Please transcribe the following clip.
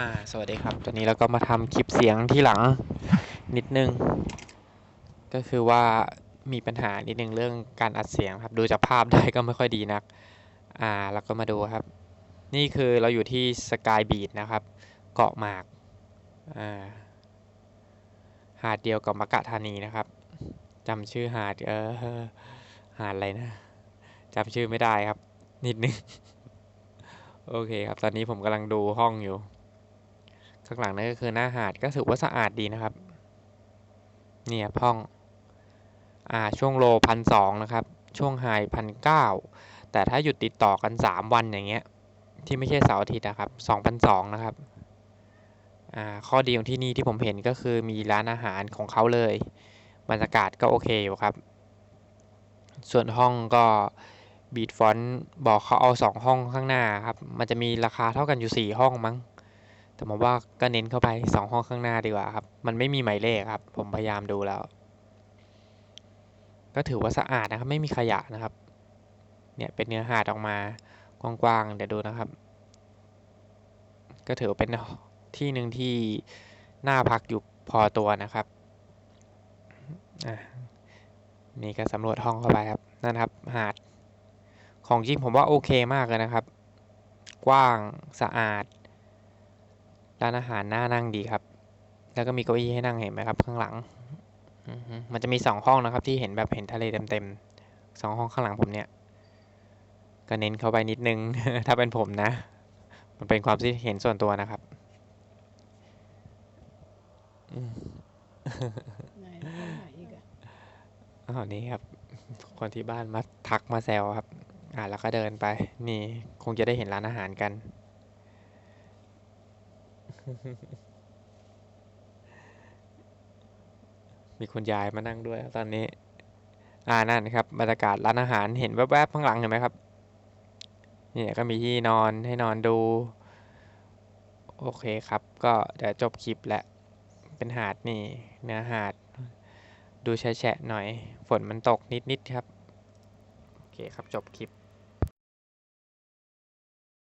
อ่าสวัสดีครับ ตอนนี้เราก็มาทำคลิปเสียงที่หลังนิดนึง ก็คือว่ามีปัญหานิดนึงเรื่องการอัดเสียงครับ ดูจากภาพได้ก็ไม่ค่อยดีนัก อ่าเราก็มาดูครับ นี่คือเราอยู่ที่สกายบีดนะครับ เกาะหมาก อ่า หาดเดียวกับมะกะธานีนะครับจำชื่อหาด เออ หาดอะไรนะจำชื่อไม่ได้ครับ นิดนึง โอเคครับ ตอนนี้ผมกำลังดูห้องอยู่ ข้างหลังนั่นก็คือหน้าหาดก็ถือว่าสะอาดดีนะครับ เนี่ยห้อง อ่าช่วงโลพันสองนะครับ ช่วงไฮพันเก้าแต่ถ้าหยุดติดต่อกันสามวันอย่างเงี้ย ที่ไม่ใช่เสาร์อาทิตย์นะครับสองพันสองนะครับ อ่าข้อดีของที่นี่ที่ผมเห็นก็คือมีร้านอาหารของเขาเลย บรรยากาศก็โอเคอยู่ครับ ส่วนห้องก็บีดฟอนต์บอกเขาเอาสองห้องข้างหน้าครับ มันจะมีราคาเท่ากันอยู่สี่ห้องมั้ง แต่ผมว่าก็เน้นเข้าไปสองห้องข้างหน้าดีกว่าครับ มันไม่มีหมายเลขครับ ผมพยายามดูแล้ว ก็ถือว่าสะอาดนะครับ ไม่มีขยะนะครับ เนี่ยเป็นเนื้อหาดออกมากว้างๆเดี๋ยวดูนะครับ ก็ถือเป็นที่หนึ่งที่น่าพักอยู่พอตัวนะครับอะนี่ก็สำรวจห้องเข้าไปครับนั่นครับ หาด ของจริงผมว่าโอเคมากเลยนะครับ กว้างสะอาด ร้านอาหารน่านั่งดีครับ แล้วก็มีเก้าอี้ให้นั่งเห็นไหมครับ ข้างหลังอือฮึมันจะมีสองห้องนะครับ ที่เห็นแบบเห็นทะเลเต็มๆสองห้องข้างหลังผมเนี่ย ก็เน้นเข้าไปนิดนึง ถ้าเป็นผมนะ มันเป็นความคิดเห็นส่วนตัวนะครับอืมไหนแล้วคนไหนอีกอะอ้าวนี่ครับ คนที่บ้านมาทักมาแซวครับ อ่าแล้วก็เดินไป นี่คงจะได้เห็นร้านอาหารกัน มีคุณยายมานั่งด้วยตอนนี้ อ่านั่นครับบรรยากาศร้านอาหารเห็นแวบๆข้างหลังเห็นไหมครับเนี่ยก็มีที่นอนให้นอนดู โอเคครับ ก็เดี๋ยวจบคลิปแหละ เป็นหาดนี่ เนื้อหาด ดูแฉะๆหน่อย ฝนมันตกนิดๆครับ โอเคครับจบคลิป